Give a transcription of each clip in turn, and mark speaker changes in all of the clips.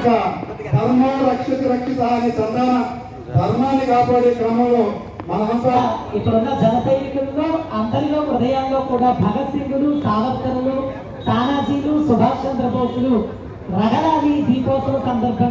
Speaker 1: ఇంకా ధర్మం రక్షిత రక్షిత అనే సంధాన ధర్మాన్ని కాపాడే క్రమంలో మనమంతా
Speaker 2: ఇప్పుడున్న జన సైనికుల్లో అందరిలో హృదయాల్లో కూడా భగత్ సింగులు సావర్కరులు తానాజీలు సుభాష్ చంద్రబోసులు రగలాది దీపోత్సవ సందర్భంగా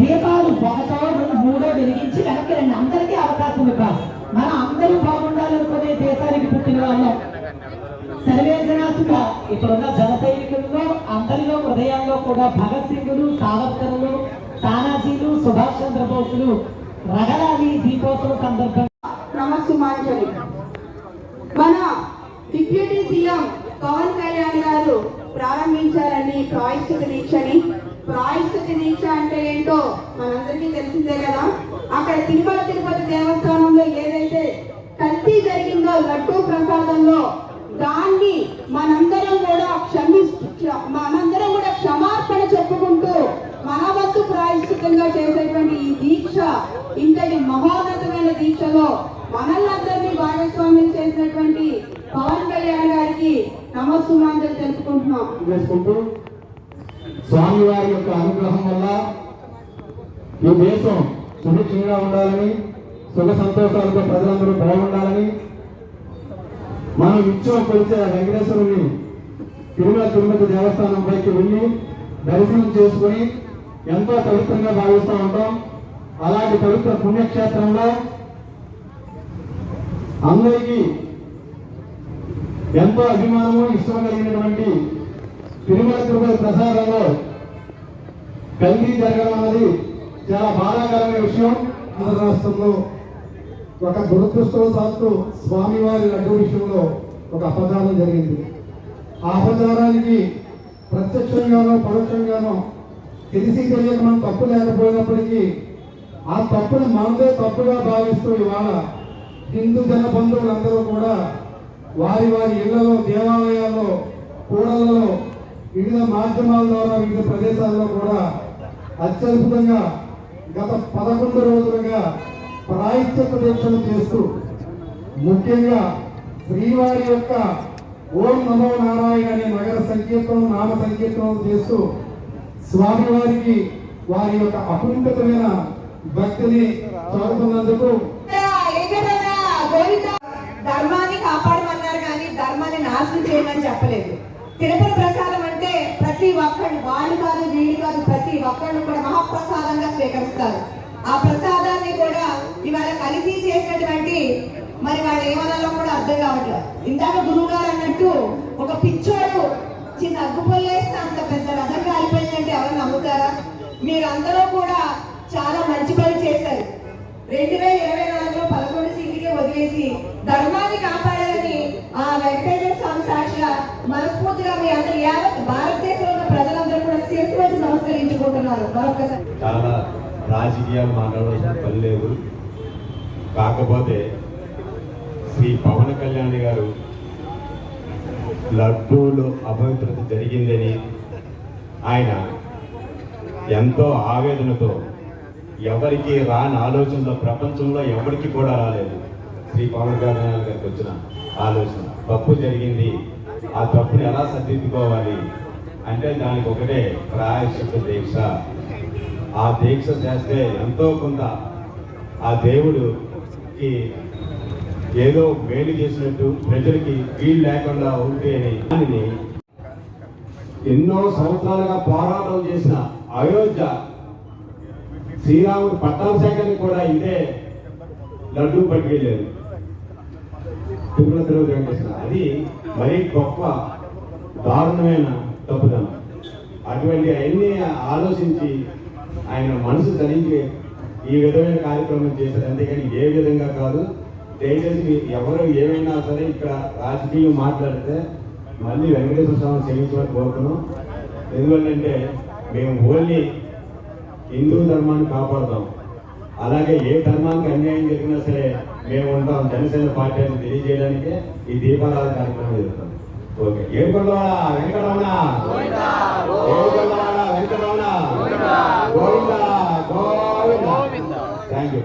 Speaker 2: దీపాలు ఒకటో రెండు మూడో వెలిగించి వెనక్కి రెండు. అందరికీ అవకాశం ఇవ్వాలి మనం అందరూ బాగుండాలనుకునే దేశానికి పుట్టిన వాళ్ళం. సర్వేజనాసుగా ఇప్పుడున్న జన సైనికుల్లో అందరిలో హృదయాల్లో కూడా భగత్ సింగులు సావర్కరులు తానాజీలు సుభాష్ చంద్రబోసులు రగలాది దీపోత్సవ సందర్భంగా.
Speaker 3: నమస్సుమాంజలి మన డిప్యూటీ సీఎం పవన్ కళ్యాణ్ గారు ప్రారంభించారని ప్రాయశ్చిత దీక్షని ప్రాయశ్చితి దీక్ష అంటే ఏంటో మనందరికీ తెలిసిందే కదా. అక్కడ తిరుమల తిరుపతి దేవస్థానంలో ఏదైతే కల్తీ జరిగిందో లడ్డూ ప్రసాదంలో దాన్ని మనందరం కూడా క్షమిస్తూ మనందరం కూడా క్షమార్పణ చెప్పుకుంటూ మన వంతు ప్రాయశ్చితంగా చేసేటువంటి ఈ దీక్ష ఇంతటి మహోన్నతమైన దీక్షలో మనల్నందరినీ భాగస్వామ్యం చేసినటువంటి పవన్ కళ్యాణ్ గారికి నమస్సుమాంజలు తెలుపుకుంటున్నాం.
Speaker 1: స్వామివారి యొక్క అనుగ్రహం వల్ల ఈ దేశం సుభిక్షంగా ఉండాలని సుఖ సంతోషాలతో ప్రజలందరూ బాగుండాలని మనం నిత్యం కొలిచే వెంకటేశ్వరుని తిరుమల తిరుపతి దేవస్థానం పైకి వెళ్ళి దర్శనం చేసుకుని ఎంతో పవిత్రంగా భావిస్తూ ఉంటాం. అలాంటి పవిత్ర పుణ్యక్షేత్రంలో అందరికీ ఎంతో అభిమానము ఇష్టం కలిగినటువంటి తిరుమల తిరుపతి ప్రసాదంలో కల్తీ జరగడం అనేది చాలా బాధాకరమైన విషయం. ఆంధ్ర రాష్ట్రంలో ఒక దురదృష్టవశాత్తు స్వామివారి లడ్డు విషయంలో ఒక అపచారం జరిగింది. ఆ అపచారానికి ప్రత్యక్షంగానో పరోక్షంగానో తెలిసి తెలియక మనం తప్పు లేకపోయినప్పటికీ ఆ తప్పుని మనదే తప్పుగా భావిస్తూ ఇవాళ హిందూ జన బంధువులందరూ కూడా వారి వారి ఇళ్ళలో దేవాలయాల్లో కూడలలో వివిధ మాధ్యమాల ద్వారా వివిధ ప్రదేశాల్లో కూడా అత్యద్భుతంగా గత పదకొండు రోజులుగా ప్రాయత్య దీక్షలు చేస్తూ ముఖ్యంగా శ్రీవారి యొక్క ఓం నమో నారాయణ అనే నగర సంకీర్తనం నామ సంకీర్తనం చేస్తూ స్వామివారికి వారి యొక్క అపరిమితమైన భక్తిని చదువుతున్నందుకు
Speaker 3: ధర్మాన్ని కాపాడమన్నారు కానీ ధర్మాన్ని నాశనం చేయమని చెప్పలేదు. తిరుపతి ప్రసాద్ ఒక్కళ్ళు వాళ్ళు కాదు వీళ్ళు కాదు ప్రతి ఒక్కళ్ళు కూడా మహాప్రసాదంగా స్వీకరిస్తారు. ఆ ప్రసాదాన్ని కూడా ఇవాళ కలిసి చేసినటువంటి మరి వాళ్ళు ఏమనాలో కూడా అర్థం కావట్లేదు ఇందాక గురువు గారు అన్నట్టు ఒక పిచ్చోడు చిన్న అగ్గుపల్లేస్తే అంత పెద్ద రథం కాలిపోయిందంటే ఎవరు నమ్ముతారా? మీరందరూ కూడా చాలా మంచి పని చేశారు. రెండు వేల ఇరవై నాలుగులో పదకొండు సీట్లకే వదిలేసి ధర్మ
Speaker 4: చాలా రాజకీయాలు మాట్లాడవలసిన పని లేదు. కాకపోతే శ్రీ పవన్ కళ్యాణ్ గారు లడ్డూలో అపవిత్రత జరిగిందని ఆయన ఎంతో ఆవేదనతో ఎవరికి రాని ఆలోచనలో ప్రపంచంలో ఎవరికి కూడా రాలేదు. శ్రీ పవన్ కళ్యాణ్ గారికి వచ్చిన ఆలోచన. తప్పు జరిగింది. ఆ తప్పుని ఎలా సరిదిద్దుకోవాలి? అంటే దానికి ఒకటే ప్రాయశ్చిత్త దీక్ష. ఆ దీక్ష చేస్తే ఎంతో కొంత ఆ దేవుడు కి ఏదో మేలు చేసినట్టు ప్రజలకి వీలు లేకుండా ఉంటే అని దానిని ఎన్నో సంవత్సరాలుగా పోరాటం చేసిన అయోధ్య శ్రీరాముడు పట్టాభిషేకానికి కూడా ఇదే లడ్డూ పట్టుకెళ్ళారు తిరుమల తిరుపతి వెంకటేశ్వర. అది మరీ గొప్ప దారుణమైన తప్పుదనం అటువంటి అవన్నీ ఆలోచించి ఆయన మనసు తరించి ఈ విధమైన కార్యక్రమం చేశారు. అంతేకాని ఏ విధంగా కాదు దయచేసి ఎవరు ఏమైనా సరే ఇక్కడ రాజకీయం మాట్లాడితే మళ్ళీ వెంకటేశ్వర స్వామి క్షమించమని కోరుతున్నాం. ఎందుకంటే మేము ఓన్లీ హిందూ ధర్మాన్ని కాపాడుతాం. అలాగే ఏ ధర్మానికి అన్యాయం జరిగినా సరే మేము ఉంటాం. జనసేన పార్టీ అని తెలియజేయడానికే ఈ దీపారాధన కార్యక్రమం జరుగుతుంది. ఓకే. ఏడుకొండవాడ వెంకటరమణ. ఏడుకొండవాడ Venkataramana. Govinda. Govinda thank you